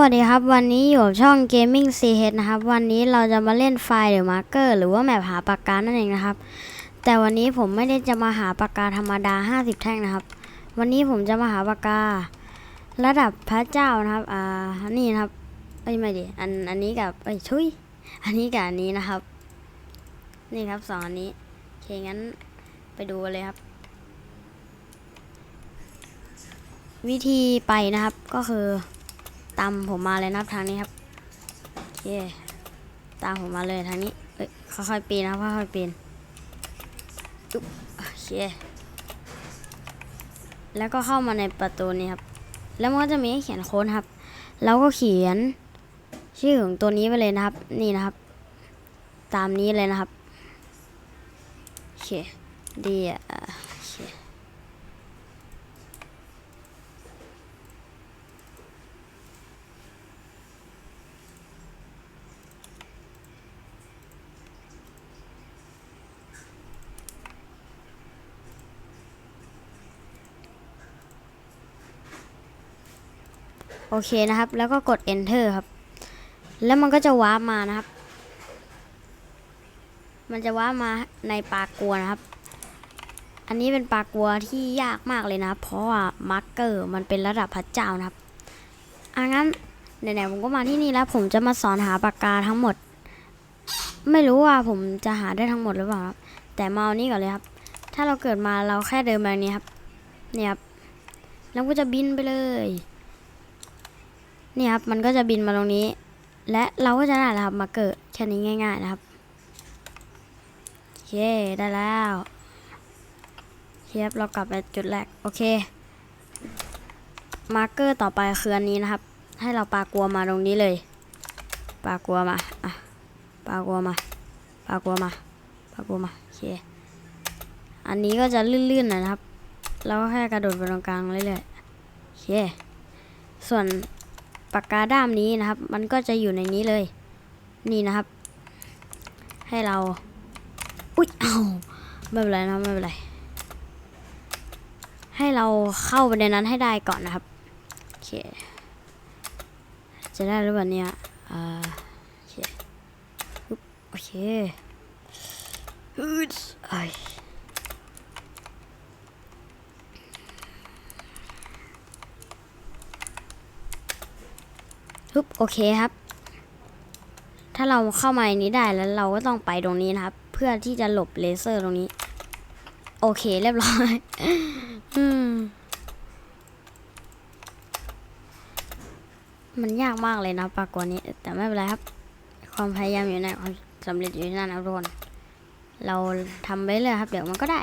วัสดีครับ วันนี้อยู่ช่อง Gaming CH นะครับ วันนี้เราจะมาเล่นไฟล์หรือมาร์เกอร์หรือว่าแมปหาปากกานั่นเองนะครับ แต่วันนี้ผมไม่ได้จะมาหาปากกาธรรมดา 50 แท่งนะครับ วันนี้ผมจะมาหาปากกา ระดับพระเจ้านะครับ อ่า นี่นะครับเอ้ยไม่ดิอันอันนี้กับเอ้ยชุยอันนี้กับอันนี้นะครับ นี่ครับสองอันนี้โอเคงั้นไปดูเลยครับ วิธีไปนะครับก็คือ ตามผมมาเลยนะครับทางนี้ครับโอเคตามผมมาเลยทางนี้เอ้ยค่อยๆปีนนะค่อยๆปีนอุ๊บโอเคแล้วก็เข้ามาในประตูนี้ครับ แล้วมันก็จะมีให้เขียนโค้ดครับ เราก็เขียนชื่อของตัวนี้ไปเลยนะครับ นี่นะครับ ตามนี้เลยนะครับโอเคดีอะโอเค โอ เคนะครับ แล้วก็กด enter ครับ แล้วมันก็จะว้าร์ปมานะครับ มันจะว้าร์ปมาในปลากัวนะครับ อันนี้เป็นปลากัวที่ยากมากเลยนะ เพราะว่ามาร์กเกอร์มันเป็นระดับพระเจ้านะครับอะงั้นไหนๆผมก็มาที่นี่แล้ว ผมจะมาสอนหาปากกาทั้งหมด ไม่รู้ว่าผมจะหาได้ทั้งหมดหรือเปล่าครับ แต่มาเอานี้ก่อนเลยครับ ถ้าเราเกิดมาเราแค่เดินแบบนี้ครับ เนี่ยครับแล้วก็จะบินไปเลย นี่ครับมันก็จะบินมาตรงนี้ และเราก็จะได้แล้วครับมาเกิดแค่นี้ง่าย ๆ นะครับโอเคได้แล้วเคครับเรากลับไปจุดแรกโอเคมาร์เกอร์ต่อไปคืออันนี้นะครับ ให้เราปากลัวมาตรงนี้เลยปากลัวมาอะปากลัวมาปากลัวมาปากลัวมาโอเคอันนี้ก็จะลื่นๆหน่อยนะครับเราก็แค่กระโดดไปตรงกลางเรื่อยๆโอเคส่วน ปากกาด้ามนี้นะครับ มันก็จะอยู่ในนี้เลย นี่นะครับ ให้เรา อุ๊ยเอาไม่เป็นไรนะไม่เป็นไร ให้เราเข้าไปในนั้นให้ได้ก่อนนะครับ โอเค จะได้หรือเปล่าเนี่ยอ่าโอเคโอเคฮึดไอ ฮึบโอเคครับ ถ้าเราเข้ามาในนี้ได้แล้วเราก็ต้องไปตรงนี้นะครับ เพื่อที่จะหลบเลเซอร์ตรงนี้ โอเคเรียบร้อย อืม มันยากมากเลยนะปากกว่านี้ แต่ไม่เป็นไรครับ ความพยายามอยู่ในความสำเร็จอยู่ในนั้นนะครับทุกคนเราทำไปเลยครับ เดี๋ยวมันก็ได้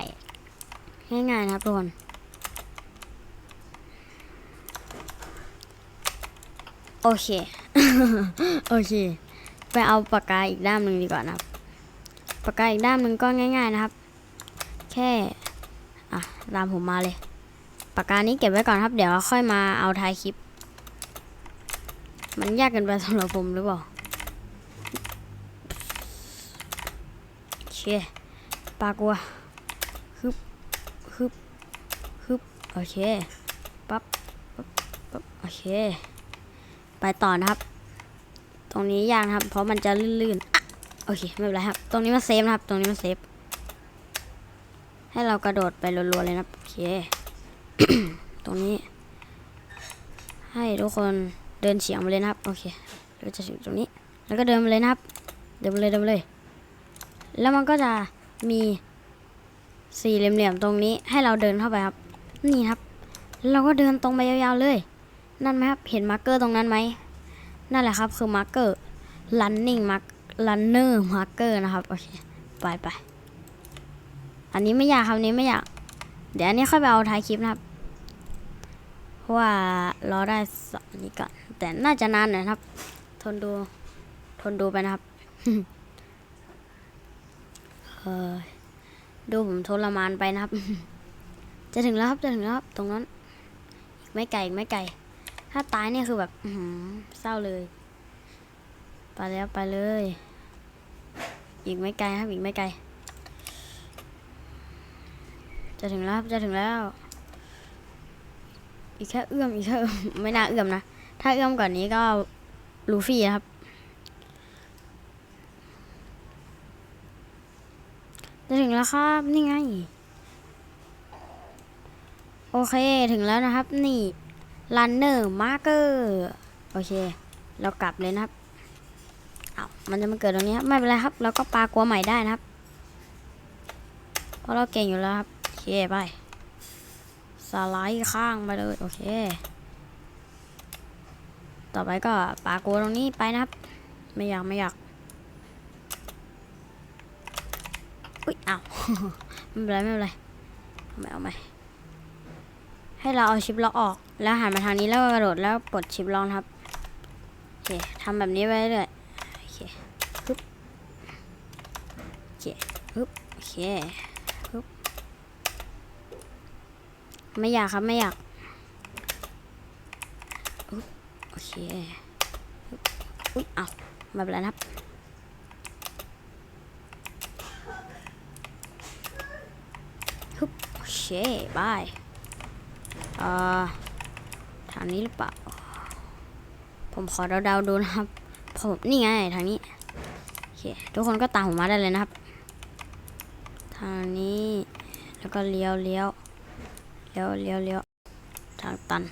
ง่ายๆนะครับทุกคน โอเค โอเค ไปเอาปากกาอีกด้ามหนึ่งดีกว่านะครับ ปากกาอีกด้ามหนึ่งก็ง่าย ๆนะครับ แค่ อะตามผมมาเลย ปากกานี้เก็บไว้ก่อนครับ เดี๋ยวค่อยมาเอาท้ายคลิป มันยากเกินไปสำหรับผมหรือเปล่าโอเคปากกัวฮึบฮึบฮึบโอเค ปั๊บ ปั๊บ ปั๊บ โอเค ไปต่อนะครับ ตรงนี้ยากนะครับ เพราะมันจะลื่นๆโอเคไม่เป็นไรครับ ตรงนี้มันเซฟนะครับ ตรงนี้มันเซฟให้เรากระโดดไปรัวๆเลยนะครับโอเค ตรงนี้ ให้ทุกคนเดินเฉียงมาเลยนะครับโอเคเราจะถึงตรงนี้ แล้วก็เดินมาเลยนะครับ เดินมาเลยเดินมาเลย แล้วมันก็จะมีสี่เหลี่ยมๆตรงนี้ ให้เราเดินเข้าไปครับ นี่ครับ เราก็เดินตรงไปยาวๆเลย นั่นไหมครับ เห็นมาร์กเกอร์ตรงนั้นไหม นั่นแหละครับคือมาร์กเกอร์ running mark runner marker นะครับ โอเค ไปไป อันนี้ไม่อยากครับอันนี้ไม่อยาก เดี๋ยวอันนี้ค่อยไปเอาท้ายคลิปนะครับ เพราะว่ารอได้สองนี้ก่อน แต่น่าจะนานหน่อยครับ ทนดู ทนดูไปนะครับเออดูผมทรมานไปนะครับ จะถึงแล้วครับ จะถึงแล้วครับ ตรงนั้น อีกไม่ไกล อีกไม่ไกล ถ้าตายเนี่ยคือแบบอืเศร้าเลย ไปแล้วไปเลย อีกไม่ไกลครับอีกไม่ไกล จะถึงแล้วครับจะถึงแล้ว อีกแค่เอื้อมอีกแค่ไม่น่าเอื้อมนะ ถ้าเอื้อมกว่อนนี้ก็ลูฟี่ครับจะถึงแล้วครับนี่ไง โอเคถึงแล้วนะครับ นี่ runner marker โอเค เรากลับเลยนะครับเอาวมันจะมาเกิดตรงนี้ครับไม่เป็นไรครับ เราก็ปลากลัวใหม่ได้นะครับ เพราะเราเก่งอยู่แล้วครับ โอเคไปสไลด์ข้างไปเลย โอเค ต่อไปก็ปลากลัวตรงนี้ไปนะครับ ไม่อยากไม่อยากอุ้ยอ้าวไม่เป็นไรไม่เป็นไรเอาใหม่เอาใหม่ ให้เราเอาชิปล็อกออก แล้วหันมาทางนี้แล้วกระโดดแล้วปลดชิปล็อกครับโอเคทำแบบนี้ไปเรื่อยโอเคฮึบโอเคฮึบโอเคฮึบไม่อยากครับไม่อยากโอเคฮึบอุ้ยเอาไม่เป็นไรนะครับโอเคบาย อ่อทางนี้หรือเปล่า ผมขอเดาๆดูนะครับ ผมนี่ไงทางนี้ โอเค ทุกคนก็ตามผมมาได้เลยนะครับ ทางนี้ แล้วก็เลี้ยวเลี้ยวเลี้ยวเลี้ยวเลี้ยวทางตัน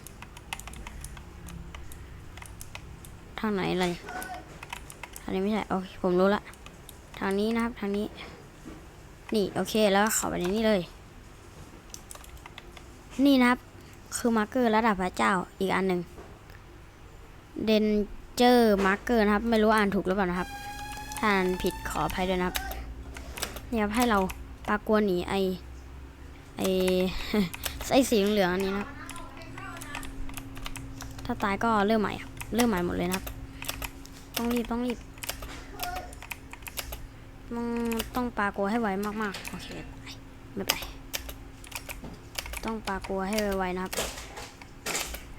ทางไหนเลยทางนี้ไม่ใช่ โอเค ผมรู้ละ ทางนี้นะครับ ทางนี้ นี่ โอเค แล้วเข้าไปในนี้เลย นี่นะครับ คือมาร์เกอร์ระดับพระเจ้าอีกอันหนึ่งเดนเจอร์มาร์เกอร์นะครับ ไม่รู้อ่านถูกหรือเปล่านะครับ ถ้าอ่านผิดขออภัยด้วยนะครับนี่ครับให้เราปลากวนหนีไอไอไอสีเหลืองอันนี้นะครับ ถ้าตายก็เริ่มใหม่ครับเริ่มใหม่หมดเลยนะครับ ต้องรีบต้องรีบต้องต้องปลากลัวให้ไวมากๆ โอเค ไป ไม่ไปน ต้องปลากลัวให้ไวๆนะครับ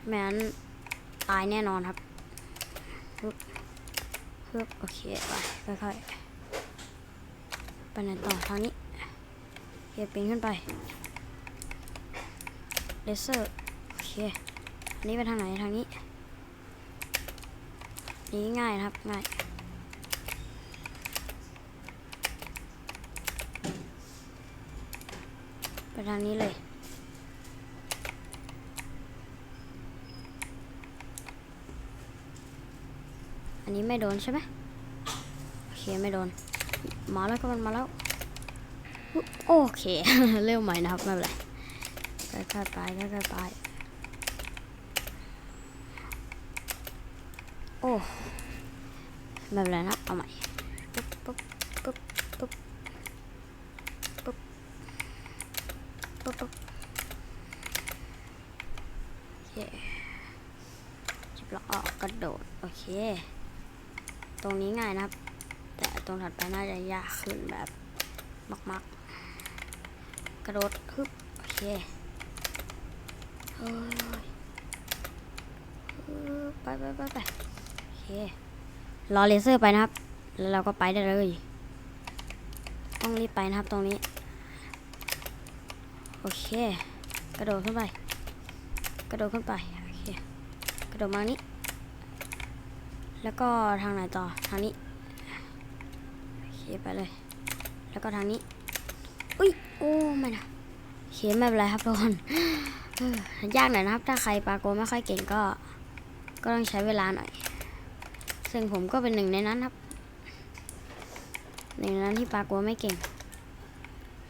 ไม่งั้นตายแน่นอนครับฮึบฮึบโอเคไปค่อยๆไปไหนต่อทางนี้เก็บปีนขึ้นไปเลเซอร์โอเคอันนี้ไปทางไหนทางนี้นี่ง่ายครับง่ายไปทางนี้เลย นี้ไม่โดนใช่ไหมโอเคไม่โดน มาแล้วก็มันมาแล้ว โอเค เร็วใหม่นะครับ ไม่เป็นไรค่อยๆไปค่อยๆไป โอ้ ไม่เป็นไรนะ เอาใหม่ปุ๊บปุ๊บปุ๊บปุ๊บปุ๊บปุ๊บปุ๊บโอเคจิบล็อกออกกระโดด โอเค ตรงนี้ง่ายนะครับ แต่ตรงถัดไปน่าจะยากขึ้นแบบมากๆ กระโดดฮึบโอเคเฮ้ยไปไปไปไปโอเครอเลเซอร์ไปนะครับ แล้วเราก็ไปได้เลย ต้องรีบไปนะครับตรงนี้ โอเค กระโดดขึ้นไป กระโดดขึ้นไป โอเค กระโดดมานี้ แล้วก็ทางไหนต่อทางนี้โอเคไปเลย แล้วก็ทางนี้อุ้ยโอ้ไม่นะโอเคไม่เป็นไรครับทุกคนยากหน่อยนะครับ ถ้าใครปาโกไม่ค่อยเก่งก็ ก็ต้องใช้เวลาหน่อย ซึ่งผมก็เป็นหนึ่งในนั้นครับหนึ่งในนั้นที่ปาโกไม่เก่ง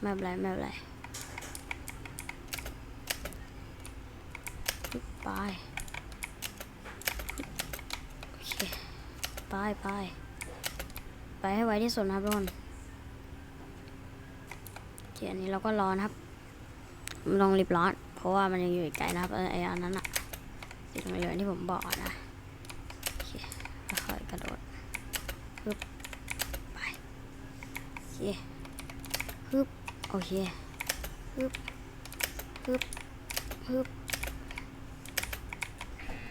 ไม่เป็นไรไม่เป็นไรไป โอเค ไปไปไปให้ไวที่สุดนะครับทุกคนโอเคอันนี้เราก็รอนะครับไม่ต้องรีบร้อน เพราะว่ามันยังอยู่ไกลนะครับไอ้อันนั้นอะสีเหลืองที่ผมบอกนะโอเคค่อยกระโดดฮึบไปโอเคฮึบโอเคฮึบฮึบฮึบ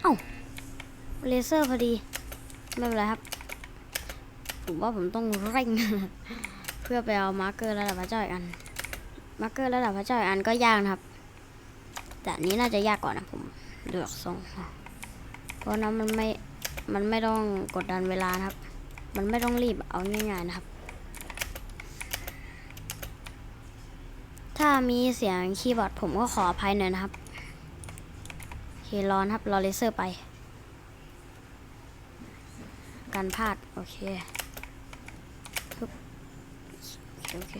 เอ้าเลเซอร์พอดี ไม่เป็นไรครับ ผมว่าผมต้องเร่ง เพื่อไปเอามาร์เกอร์ระดับพระเจ้าอีกอัน มาร์เกอร์ระดับพระเจ้าอีกอันก็ยากนะครับ แต่นี้น่าจะยากกว่านะผมเลือกทรงเพราะนั้นมันไม่ มันไม่ต้องกดดันเวลานะครับ มันไม่ต้องรีบเอาง่ายๆนะครับ ถ้ามีเสียงคีย์บอร์ดผมก็ขออภัยหน่อยนะครับ โอเครอนครับ รอเลเซอร์ไป การพลาด โอเคฮึบโอเคโอเค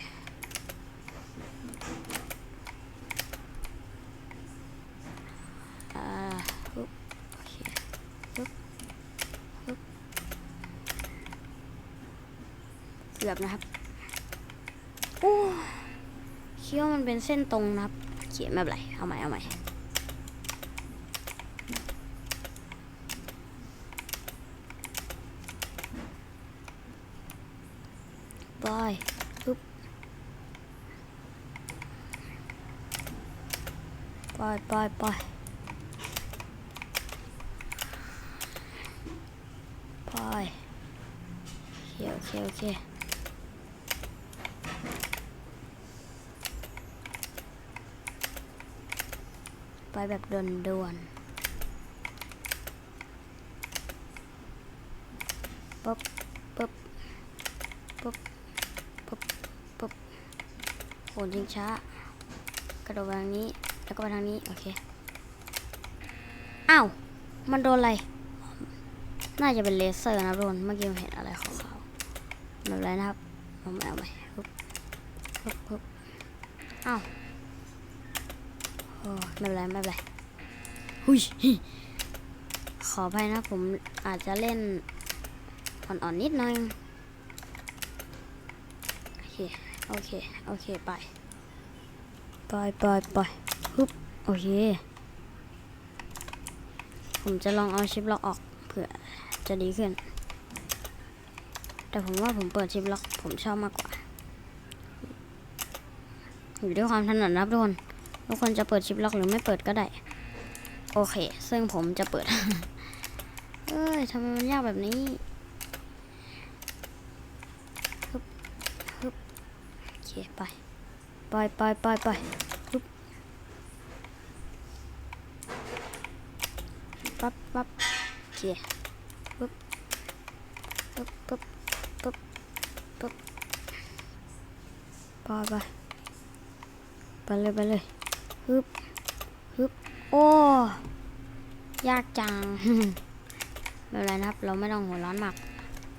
อ่าฮึบโอเคฮึบฮึบเกือบนะครับโอ้คิดว่ามันเป็นเส้นตรงนะครับ เขียนไม่เป็นไร เอาใหม่ เอาใหม่ บอยปึ๊บปล่อยปล่อยปล่อย ปโอเค โอเค โอเค ไปแบบด่วนๆปึ๊บปึ๊บปึ๊บปุ๊บปุ๊บโหนยิงช้ากระโดดไปทางนี้ แล้วก็ไปทางนี้ โอเค อ้าว มันโดนอะไร น่าจะเป็นเลเซอร์นะทุกคนเมื่อกี้เห็นอะไรขาวๆไม่เป็นไรนะครับเอาใหม่เอาใหมปุ๊บปุ๊บปุ๊บอ้าวโอ้ไม่เป็นไรไม่เป็นไรหุยขออภัยนะผมอาจจะเล่นอ่อนๆนิดหน่อยโอเคโอเคโอเคไปไปไปไปฮึบโอเค ผมจะลองเอาชิปล็อกออก ผื่อจะดีขึ้น แต่ผมว่าผมเปิดชิปล็อกผมชอบมากกว่า อยู่ด้วยความถนัดนะครับทุกคน ทุกคนจะเปิดชิปล็อกหรือไม่เปิดก็ได้ โอเค ซึ่งผมจะเปิด เอ้ยทำไมมันยากแบบนี้โอเคไปไปไปไปไปปุ๊บปั๊บ ปั๊บปุ๊บปุ๊บปุ๊บปุ๊บปุ๊บไปไปไปเลยไปเลยฮึบฮึบโอ้ยากจังไม่เป็นไรนะครับ เราไม่ต้องหัวร้อนมาก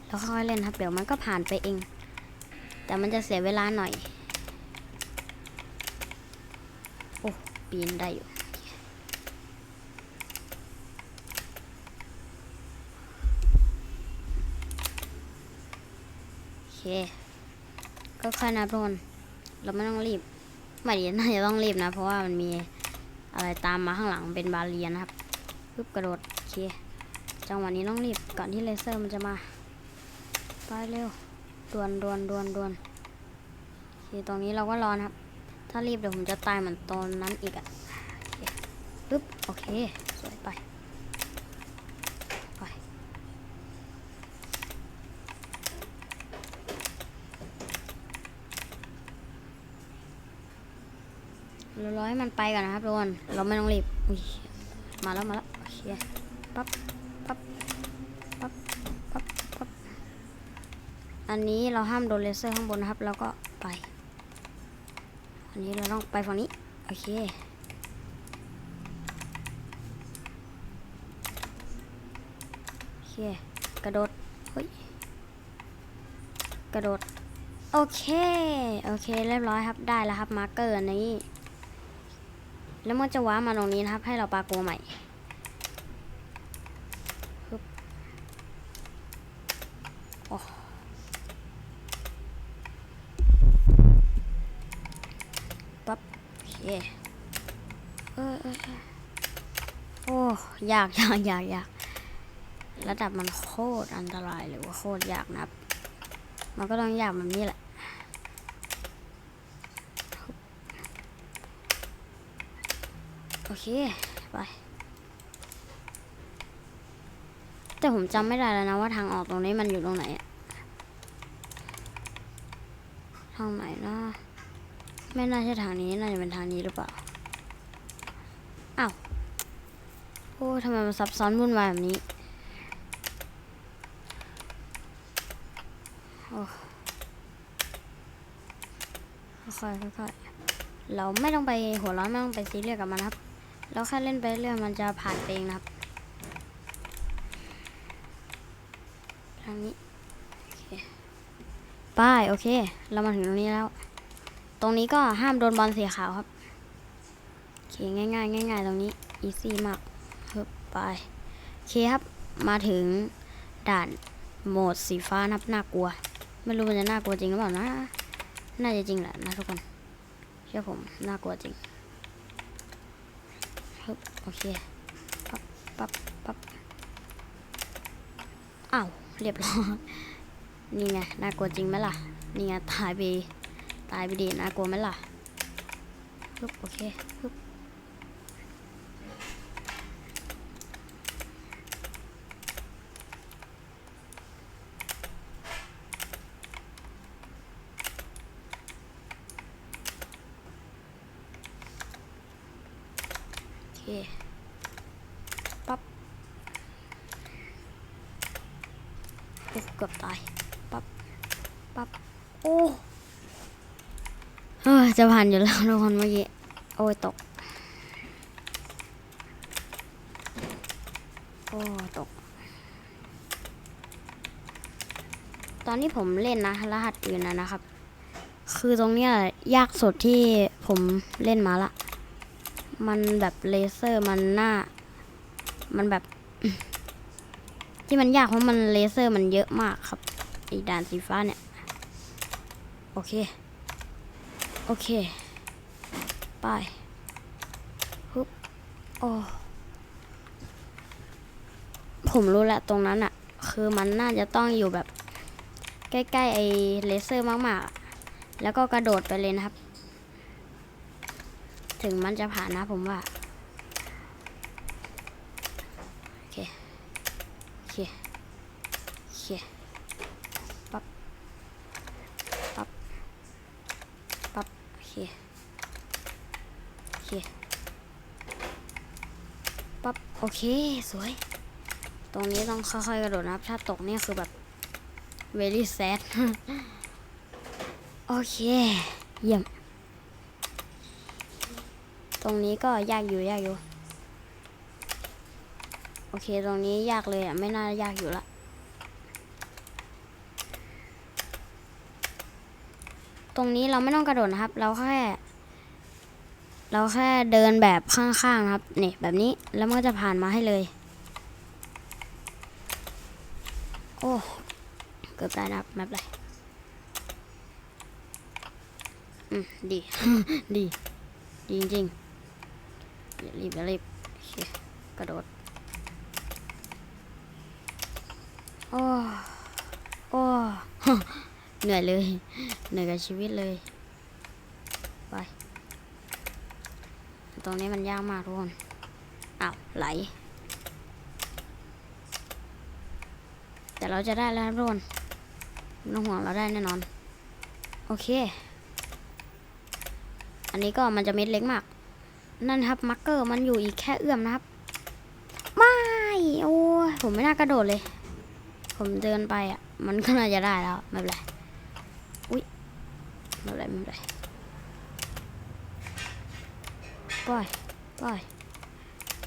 เราค่อยเล่นครับ เดี๋ยวมันก็ผ่านไปเอง แต่มันจะเสียเวลาหน่อย โอ้ปีนได้อยู่ โอเค ก็ค่อยนะทุกคนเราไม่ต้องรีบไม่ดีน่าจะต้องรีบนะ เพราะว่ามันมีอะไรตามมาข้างหลังเป็นบาเรียนะครับปึ๊บกระโดดโอเคจังหวะนี้ต้องรีบก่อนที่เลเซอร์มันจะมาไปเร็วดวนดวนดวนดวนโอเคตรงนี้เราก็รอนะครับ ถ้ารีบเดี๋ยวผมจะตายเหมือนตอนนั้นอีกอะ่ะปึ๊บโอเคสวยไป เรอให้มันไปก่อนนะครับทุกคนเราไม่ต้องรีบอุ๊ยมาแล้วมาแล้วโอเคปั๊บปั๊บปั๊บปั๊บปั๊บอันนี้เราห้ามโดนเลเซอร์ข้างบนนะครับ แล้วก็ไป อันนี้เราต้องไปฝั่งนี้โอเคโอเคกระโดดเฮ้ยกระโดดโอเค โอเค เรียบร้อยครับ ได้แล้วครับ มาร์กเกอร์นี้ แล้วมันจะว้ามาตรงนี้นะครับ ให้เราปาโกใหม่ฮึบโอ้ปั๊บโอเคเออเออเออโอ้ยากยากยากยากระดับมันโคตรอันตรายเลยว่าโคตรยากนะครับ มันก็ต้องยากแบบนี้แหละ โอ เคไปแต่ผมจำไม่ได้แล้วนะว่าทางออกตรงนี้มันอยู่ตรงไหนอะทางไหนนะไม่น่าใช่ทางนี้น่าจะเป็นทางนี้หรือเปล่าอ้าวโอ้ทำไมมันซับซ้อนวุ่นวายแบบนี้โอ้ค่อยๆค่อยๆเราไม่ต้องไปหัวร้อนไม่ต้องไปซีเรียสกับมันครับ เราแค่เล่นไปเรื่อยมันจะผ่านไปเองนะครับ ทางนี้ไป้ายโอเค เรามาถึงตรงนี้แล้ว ตรงนี้ก็ห้ามโดนบอลสีขาวครับโอเคง่ายๆง่ายๆตรงนี้อีซี่มากฮึบไปโอเคครับมาถึงด่านโหมดสีฟ้านับน่ากลัว ไม่รู้มันจะน่ากลัวจริงหรือเปล่านะ น่าจะจริงแหละนะทุกคน เชื่อผมน่ากลัวจริง ฮึบโอเคปั๊บปั๊บปั๊บอ้าวเรียบร้อยนี่ไงน่ากลัวจริงไหมล่ะนี่ไงตายไปตายไปดีน่ากลัวไหมล่ะฮึบโอเคฮึบโอเค ปั๊บโอ้ เกือบตาย ปั๊บ ปั๊บ โอ้เฮ้ยจะผ่านอยู่แล้วทุกคนเมื่อกี้ โอ้ยตก โอ้ตก ตอนที่ผมเล่นนะ รหัสอื่นนะนะครับ คือตรงเนี้ยยากสุดที่ผมเล่นมาละ มันแบบเลเซอร์มันหน้า มันแบบ ที่มันยากเพราะมันเลเซอร์มันเยอะมากครับไอด่านสีฟ้าเนี่ย โอเค โอเค ไปฮึบโอ้ผมรู้แล้วตรงนั้นอะคือมันน่าจะต้องอยู่แบบ ใกล้ๆไอ้เลเซอร์มากๆ แล้วก็กระโดดไปเลยนะครับ ถึงมันจะผ่านนะผมว่า โอเค โอ เคโอเคปั๊บปั๊บปั๊บโอเคโอเคปั๊บโอเคสวย ตรงนี้ต้องค่อยๆกระโดดนะครับ ถ้าตกเนี่ยคือแบบ very sad โอเคเยี่ยม ตรงนี้ก็ยากอยู่ยากอยู่ อเคตรงนี้ยากเลยอะ ไม่น่ายากอยู่ละตรงนี้เราไม่ต้องกระโดดนะครับ เราแค่ เราแค่เดินแบบข้างๆนะครับนี่แบบนี้แล้วมันก็จะผ่านมาให้เลย โอ้เกือบได้นะครับไม่เป็นไรอืมดี ดี ดีจริงๆอย่ารีบอย่ารีบโอเคกระโดด โอ้โอ้เหนื่อยเลย เหนื่อยกับชีวิตเลย ไป ตรงนี้มันยากมากทุกคนอ้าวไหล แต่เราจะได้แล้วทุกคนไม่ต้องห่วงเราได้แน่นอน โอเค อันนี้ก็มันจะเม็ดเล็กมาก นั่นครับมาร์กเกอร์มันอยู่อีกแค่เอื้อมนะครับ ไม่ โอ้ยผมไม่น่ากระโดดเลย ผมเดินไปอะ มันก็น่าจะได้แล้ว ไม่เป็นไร อุ้ยไม่เป็นไรไม่เป็นไรปล่อยปล่อย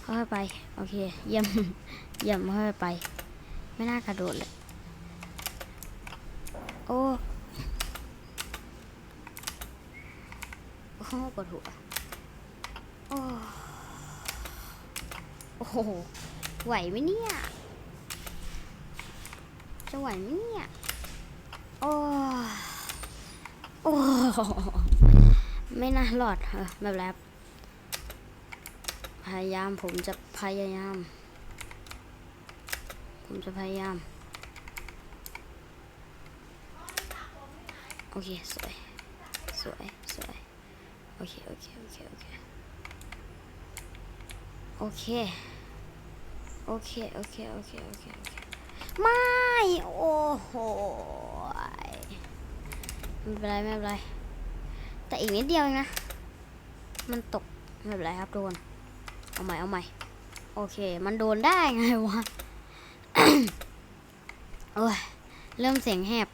ค่อยไป โอเค เยี่ยม เยี่ยมค่อยไป ไม่น่ากระโดดเลย โอ้โอ้โหปวดหัวโอ้โห ไหวไหมเนี่ย จะไหวไหมเนี่ย โอ้โอ้ไม่น่ารอดเออไม่เป็นไรบพยายามผมจะพยายาม ผมจะพยายาม โอเค สวย สวย สวย โอเค โอเค โอเค โอเค โอเค โอเค โอเค โอเค โอเค โอเคม่ โอ้โหไม่เป็นไรไม่เป็นไร แต่อีกนิดเดียวเองนะ มันตกไม่เป็นไรครับทุกคน เอาใหม่เอาใหม่ โอเค มันโดนได้ไงวะ โอ้ย เริ่มเสียงแหบ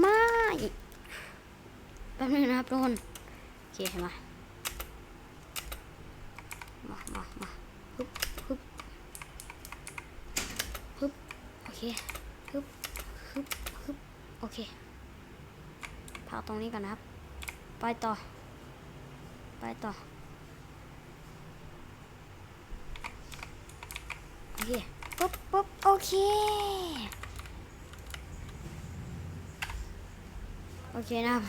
ไม่แป๊บนึงนะครับทุกคน โอเคเห็นไหมมามามาฮึบฮึบฮึบโอเคฮึบฮึบฮึบโอเคพักต รงนี้ก่อนนะครับ ไปต่อ ไปต่อ โอเค ปุ๊บปุ๊บโอเค โอเคนะครับ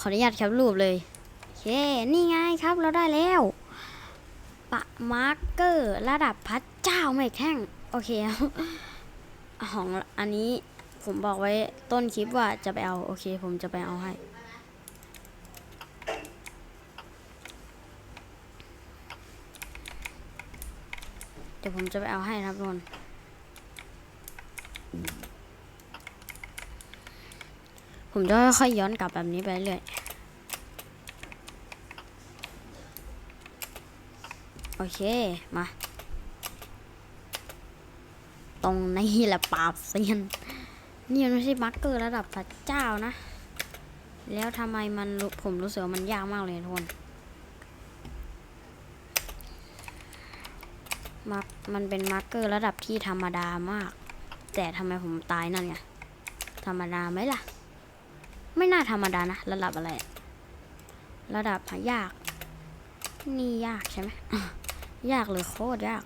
ขออนุญาตแคปรูปเลย โอเค นี่ไงครับเราได้แล้ว ปะมาร์กเกอร์ระดับพระเจ้าไม่แท่ง โอเคครับของอันนี้ผมบอกไว้ต้นคลิปว่าจะไปเอา โอเค ผมจะไปเอาให้ ดี๋ยวผมจะไปเอาให้ครับทุกคนผมจะค่อยๆย้อนกลับแบบนี้ไปเรื่อยโอเค มา ตรงนี้แหละปราบเซียน นี่มันไม่ใช่มาร์กเกอร์ระดับพระเจ้านะ แล้วทำไมมันผมรู้สึกว่ามันยากมากเลยทุกคน มาร์กมันเป็นมาร์กเกอร์ระดับที่ธรรมดามาก แต่ทำไมผมตายนั่นไงธรรมดาไหมล่ะ ไม่น่าธรรมดานะ ระดับอะไร ระดับยาก นี่ยากใช่ไหมยากเลยโคตรยาก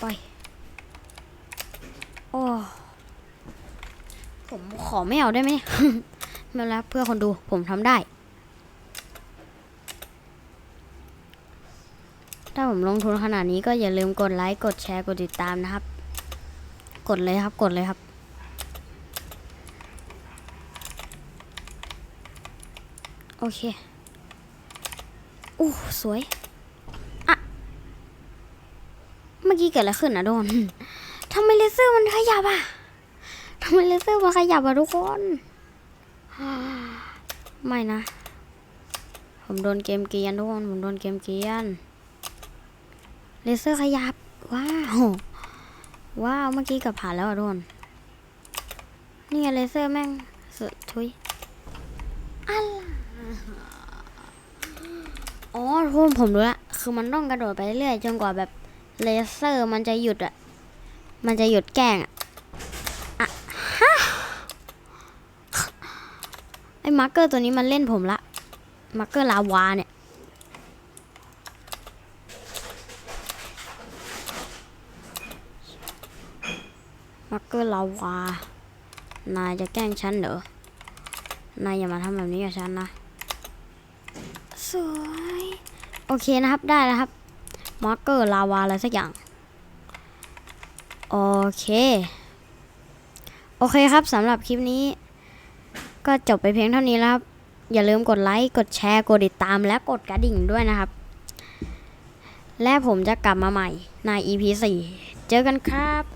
ไป โอ้ ผมขอไม่เอาได้ไหมเนี่ยไม่เป็นไรเพื่อคนดูผมทำได้ ถ้าผม ลงทุนขนาดนี้ก็อย่าลืมกดไลค์กดแชร์กดติดตามนะครับ กดเลยครับกดเลยครับ โอเคอู้สวยอะเมื่อกี้เกิดอะไรขึ้นนะโดนทำไมเลเซอร์มันขยับอะทำไมเลเซอร์มันขยับอะทุกคนไม่นะ ผมโดนเกมเกียนทุกคนผมโดนเกมเกียน เลเซอร์ขยับ ว้าว ว้าว เมื่อกี้กับผ่านแล้วอะทุกคนนี่ไงเลเซอร์แม่งสุดทุยอะไรอ๋อทุกผมรู้ละ คือมันต้องกระโดดไปเรื่อยจนกว่าแบบเลเซอร์มันจะหยุดอะ มันจะหยุดแกล้งอะอะฮะไอ้มาร์กเกอร์ตัวนี้มันเล่นผมละ มาร์กเกอร์ลาวาเนี่ย มาร์กเกอร์ ลาวา นายจะแกล้งฉันเหรอ นายอย่ามาทำแบบนี้กับฉันนะ สวย โอเคนะครับ ได้แล้วครับ มาร์กเกอร์ลาวาอะไรสักอย่าง โอเค โอเคครับสำหรับคลิปนี้ ก็จบไปเพียงเท่านี้แล้วครับ อย่าลืมกดไลค์ กดแชร์ กดติดตาม และกดกระดิ่งด้วยนะครับ และผมจะกลับมาใหม่ใน EP 4 เจอกันครับ